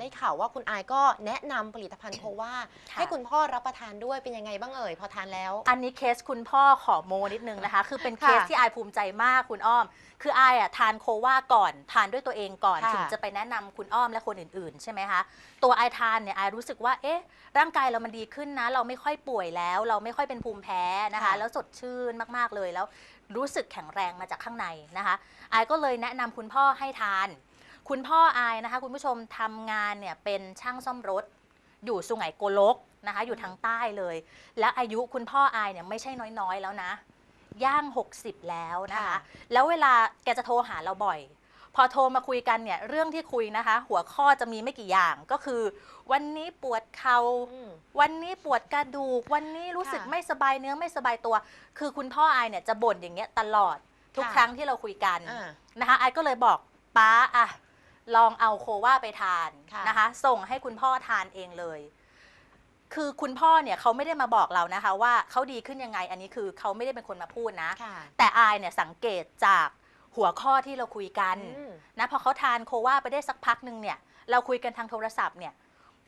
ได้ข่าวว่าคุณอายก็แนะนำผลิตภัณฑ์โควาค่ะ ให้คุณพ่อรับประทานด้วยเป็นยังไงบ้างเอ่ยพอทานแล้ว อันนี้เคสคุณพ่อขอโมนิดนึงนะคะ คือเป็นเคสค่ะที่อายภูมิใจมากคุณอ้อม คืออายอะทานโควาก่อน ทานด้วยตัวเองก่อน ค่ะถึงจะไปแนะนำคุณอ้อมและคนอื่นๆ ใช่ไหมคะ ตัวอายทานเนี่ยอายรู้สึกว่า เอ๊ะ ร่างกายเรามันดีขึ้นนะ เราไม่ค่อยป่วยแล้ว เราไม่ค่อยเป็นภูมิแพ้นะคะ ค่ะ แล้วสดชื่นมากๆเลย แล้วรู้สึกแข็งแรงมาจากข้างในนะคะ อายก็เลยแนะนำคุณพ่อให้ทาน คุณพ่ออายนะคะ คุณผู้ชมทำงานเนี่ยเป็นช่างซ่อมรถ อยู่สุไหงโกลกนะคะ อยู่ทางใต้เลย และอายุคุณพ่ออายเนี่ยไม่ใช่น้อยๆแล้วนะ ย่าง 60 แล้วนะคะ ค่ะ แล้วเวลาแกจะโทรหาเราบ่อย พอโทรมาคุยกันเนี่ยเรื่องที่คุยนะคะ หัวข้อจะมีไม่กี่อย่างก็คือ วันนี้ปวดเขา่า อืม วันนี้ปวดกระดูก วันนี้รู้สึกค่ะไม่สบายเนื้อไม่สบายตัว คือคุณพ่ออายเนี่ยจะบ่นอย่างเงี้ยตลอดทุกค่ะ ครั้งที่เราคุยกันอ่า นะคะไอายก็เลยบอกป้าอะ ลองเอาโคว่าไปทานค่ะนะคะ ส่งให้คุณพ่อทานเองเลย คือคุณพ่อเนี่ยเขาไม่ได้มาบอกเรานะคะ ว่าเขาดีขึ้นยังไง อันนี้คือเขาไม่ได้เป็นคนมาพูดนะค่ะแต่อายเนี่ยสังเกตจากหัวข้อที่เราคุยกันอืมนะพอเขาทานโคว่าไปได้สักพักหนึ่งเนี่ยเราคุยกันทางโทรศัพท์เนี่ย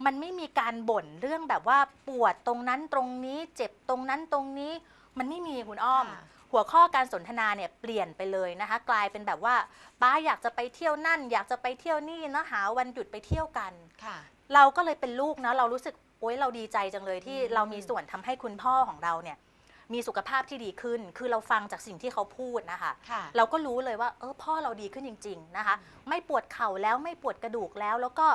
มันไม่มีการบ่นเรื่องแบบว่าปวดตรงนั้นตรงนี้ เจ็บตรงนั้นตรงนี้ มันไม่มีคุณอ้อม ค่ะ หัวข้อการสนทนาเนี่ยเปลี่ยนไปเลยนะคะ กลายเป็นแบบว่าป้าอยากจะไปเที่ยวนั่น อยากจะไปเที่ยวนี่นะหาวันหยุดไปเที่ยวกัน ค่ะ เราก็เลยเป็นลูกนะเรารู้สึกโอ๊ยเราดีใจจังเลยที่อืม เรามีส่วนทำให้คุณพ่อของเราเนี่ยมีสุขภาพที่ดีขึ้น คือเราฟังจากสิ่งที่เขาพูดนะคะ ค่ะ เราก็รู้เลยว่าเออพ่อเราดีขึ้นจริง ๆนะคะ ไม่ปวดเข่าแล้วไม่ปวดกระดูกแล้วแล้วก็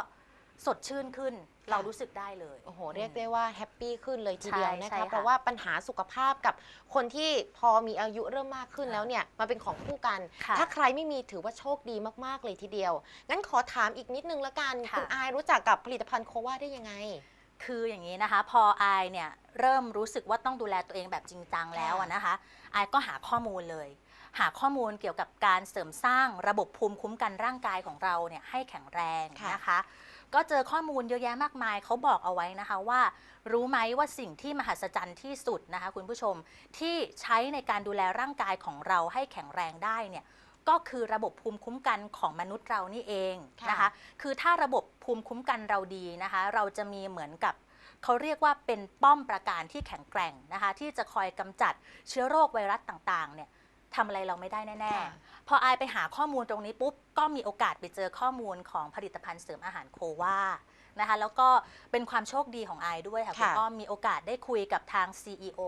สดชื่นขึ้น เรารู้สึกได้เลย โอ้โห เรียกได้ว่าแฮปปี้ขึ้นเลยทีเดียวใช่นะใช่คะค่ะ เพราะว่าปัญหาสุขภาพกับคนที่พอมีอายุเริ่มมากขึ้นแล้วเนี่ยมาเป็นของคู่กัน ค่ะ ถ้าใครไม่มีถือว่าโชคดีมากๆเลยทีเดียว งั้นขอถามอีกนิดนึงละกัน ค่ะ คุณอายรู้จักกับผลิตภัณฑ์โควาได้ยังไง คืออย่างนี้นะคะ พออายเนี่ยเริ่มรู้สึกว่าต้องดูแลตัวเองแบบจริงจังแล้วอะนะคะอายก็หาข้อมูลเลย หาข้อมูลเกี่ยวกับการเสริมสร้างระบบภูมิคุ้มกันร่างกายของเราเนี่ยให้แข็งแรงค่ะนะคะ ก็เจอข้อมูลเยอะแยะมากมายเขาบอกเอาไว้นะคะว่า รู้ไหมว่าสิ่งที่มหัศจรรย์ที่สุดนะคะคุณผู้ชมที่ใช้ในการดูแลร่างกายของเราให้แข็งแรงได้เนี่ยก็คือระบบภูมิคุ้มกันของมนุษย์เรานี่เองนะคะค่ะคือถ้าระบบภูมิคุ้มกันเราดีนะคะ เราจะมีเหมือนกับเขาเรียกว่าเป็นป้อมประการที่แข็งแกร่งนะคะ ที่จะคอยกำจัดเชื้อโรคไวรัสต่างๆเนี่ย ทำอะไรเราไม่ได้แน่ค่ะๆพออายไปหาข้อมูลตรงนี้ปุ๊บ ก็มีโอกาสไปเจอข้อมูลของผลิตภัณฑ์เสริมอาหารโควานะคะแล้วก็เป็นความโชคดีของอายด้วยค่ะคุณค่ะอ้อมมีโอกาสได้คุยกับทาง CEO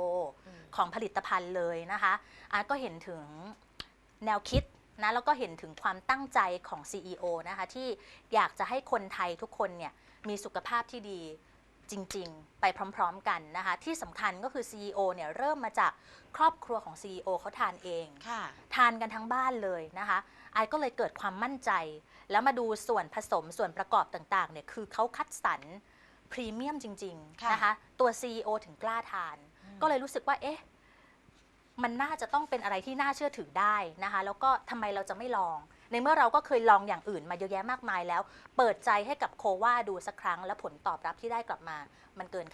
อืมของผลิตภัณฑ์เลยนะคะอาร์ตก็เห็นถึงแนวคิดนะแล้วก็เห็นถึงความตั้งใจของ CEO นะคะที่อยากจะให้คนไทยทุกคนเนี่ยมีสุขภาพที่ดี จริง ๆ ไปพร้อม ๆ กันนะคะ ที่สำคัญก็คือ CEO เนี่ยเริ่มมาจากครอบครัวของ CEO เขาทานเอง ค่ะ ทานกันทั้งบ้านเลยนะคะไอายก็เลยเกิดความมั่นใจ แล้วมาดูส่วนผสมส่วนประกอบต่างๆเนี่ยคือเขาคัดสรรพรีเมียมจริงค่ะๆนะคะ ตัว CEO ถึงกล้าทานก็เลยรู้สึกว่าเอ๊ะ มันน่าจะต้องเป็นอะไรที่น่าเชื่อถือได้นะคะ แล้วก็ทำไมเราจะไม่ลอง ในเมื่อเราก็เคยลองอย่างอื่นมาเยอะแยะมากมายแล้ว เปิดใจให้กับโควาดูสักครั้ง และผลตอบรับที่ได้กลับมา มันเกิน